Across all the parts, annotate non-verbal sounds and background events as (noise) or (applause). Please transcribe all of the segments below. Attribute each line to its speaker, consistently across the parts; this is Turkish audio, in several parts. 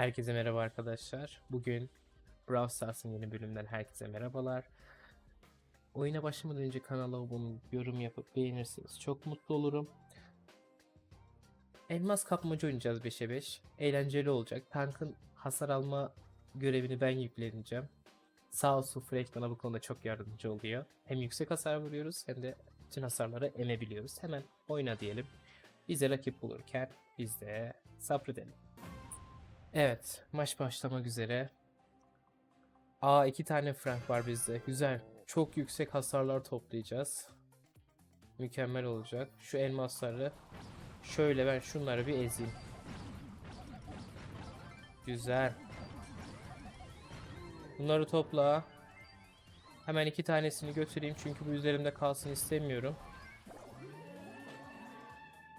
Speaker 1: Herkese merhaba arkadaşlar. Bugün Brawl Stars'ın yeni bölümünden herkese merhabalar. Oyuna başlamadan önce kanala abone yorum yapıp beğenirseniz çok mutlu olurum. Elmas kapmaca oynayacağız 5'e 5. Eğlenceli olacak. Tankın hasar alma görevini ben yükleneceğim. Sağ olsun Frank bana bu konuda çok yardımcı oluyor. Hem yüksek hasar vuruyoruz hem de bütün hasarları emebiliyoruz. Hemen oyna diyelim. Bize rakip bulurken biz de sabredelim. Evet, maç başlamak üzere. Aa iki tane frank var bizde. Güzel. Çok yüksek hasarlar toplayacağız. Mükemmel olacak. Şu elmasları şöyle ben şunları bir ezeyim. Güzel. Bunları topla. Hemen iki tanesini götüreyim çünkü bu üzerimde kalsın istemiyorum.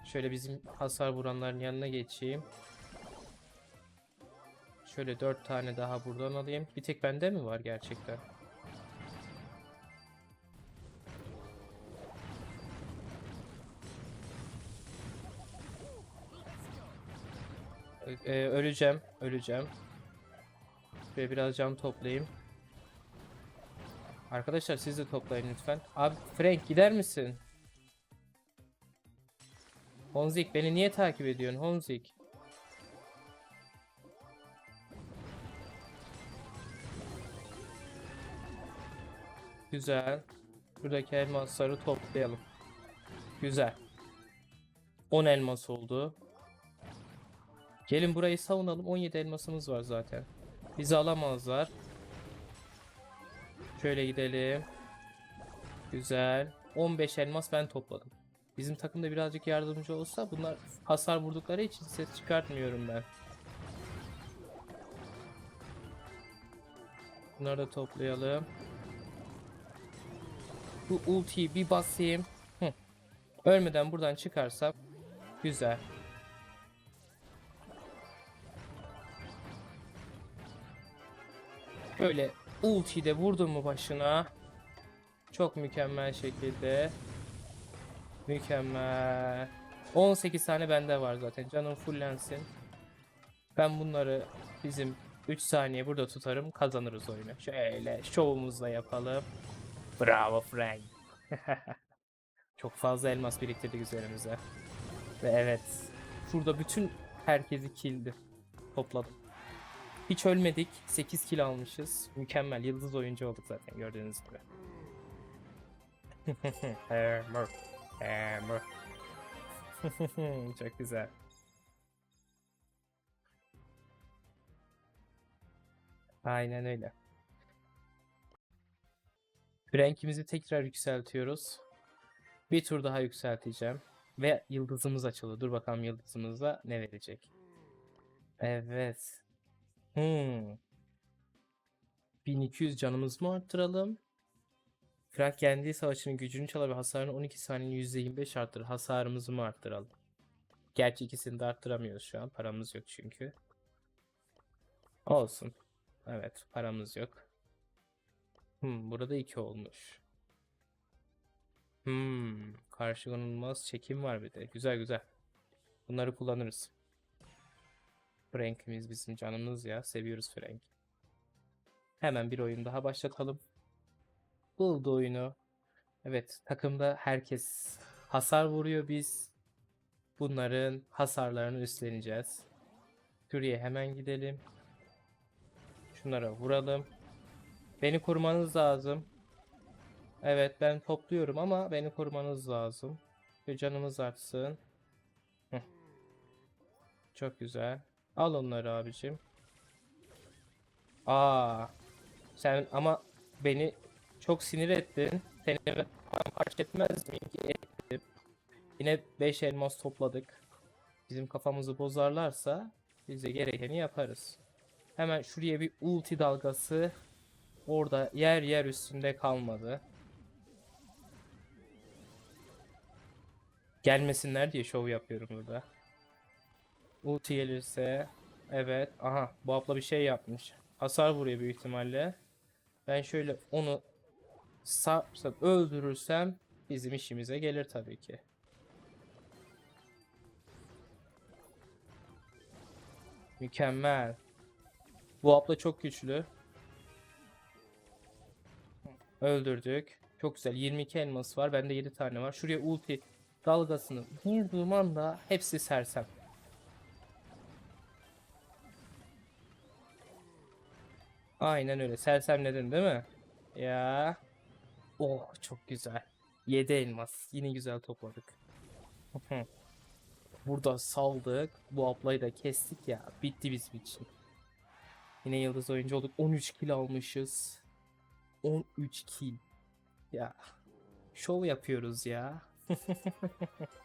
Speaker 1: Şöyle bizim hasar vuranların yanına geçeyim. Şöyle dört tane daha buradan alayım. Bir tek bende mi var gerçekten? Ee, öleceğim, öleceğim. Şöyle biraz can toplayayım. Arkadaşlar siz de toplayın lütfen. Abi Frank gider misin? Honzik beni niye takip ediyorsun Honzik? Güzel. Buradaki elmasları toplayalım. Güzel. 10 elmas oldu. Gelin burayı savunalım. 17 elmasımız var zaten. Bizi alamazlar. Şöyle gidelim. Güzel. 15 elmas ben topladım. Bizim takımda birazcık yardımcı olsa bunlar hasar vurdukları için ses çıkartmıyorum ben. Bunları da toplayalım. Bu ultiyi bir basayım. Hı. Ölmeden buradan çıkarsam güzel. Böyle ultiyi de vurdum mu başına? Çok mükemmel şekilde. Mükemmel. 18 tane bende var zaten. Canım fullensin. Ben bunları bizim 3 saniye burada tutarım. Kazanırız oyunu. Şöyle şovumuzla yapalım Bravo Frank. (laughs) Çok fazla elmas biriktirdik üzerimize. Ve evet. Şurada bütün herkesi kildi. Topladım. Hiç ölmedik. 8 kill almışız. Mükemmel. Yıldız oyuncu olduk zaten gördüğünüz gibi. (laughs) Hammer. Hammer. (laughs) Çok güzel. Aynen öyle. Rankimizi tekrar yükseltiyoruz. Bir tur daha yükselteceğim. Ve yıldızımız açıldı. Dur bakalım yıldızımıza ne verecek. Evet. Hmm. 1200 canımız mı arttıralım? Frank kendi savaşının gücünü çalar ve hasarını 12 saniye %25 arttırır. Hasarımızı mı arttıralım? Gerçi ikisini de arttıramıyoruz şu an. Paramız yok çünkü. Olsun. Evet paramız yok. Hmm, burada 2 olmuş. Hmm, karşılanılmaz çekim var bir de. Güzel güzel. Bunları kullanırız. Frank'imiz bizim canımız ya. Seviyoruz Frank. Hemen bir oyun daha başlatalım. Buldu oyunu. Evet, takımda herkes hasar vuruyor biz. Bunların hasarlarını üstleneceğiz. Şuraya hemen gidelim. Şunlara vuralım. Beni korumanız lazım. Evet ben topluyorum ama beni korumanız lazım. Ve canımız artsın. Çok güzel. Al onları abicim. Aa, sen ama beni çok sinir ettin. Seni fark etmez miyim ki ettim. Yine 5 elmas topladık. Bizim kafamızı bozarlarsa biz de gerekeni yaparız. Hemen şuraya bir ulti dalgası Orada yer yer üstünde kalmadı. Gelmesinler diye şov yapıyorum burada. Ulti gelirse evet aha bu abla bir şey yapmış. Hasar vuruyor büyük ihtimalle. Ben şöyle onu sarsam öldürürsem bizim işimize gelir tabii ki. Mükemmel. Bu abla çok güçlü. Öldürdük. Çok güzel. 22 elmas var. Bende 7 tane var. Şuraya ulti dalgasını vurduğum anda hepsi sersem. Aynen öyle. Sersemledin değil mi? Ya. Oh çok güzel. 7 elmas. Yine güzel topladık. Burada saldık. Bu ablayı da kestik ya. Bitti bizim için. Yine yıldız oyuncu olduk. 13 kill almışız. 13 kill. Ya. Şov yapıyoruz ya. (laughs)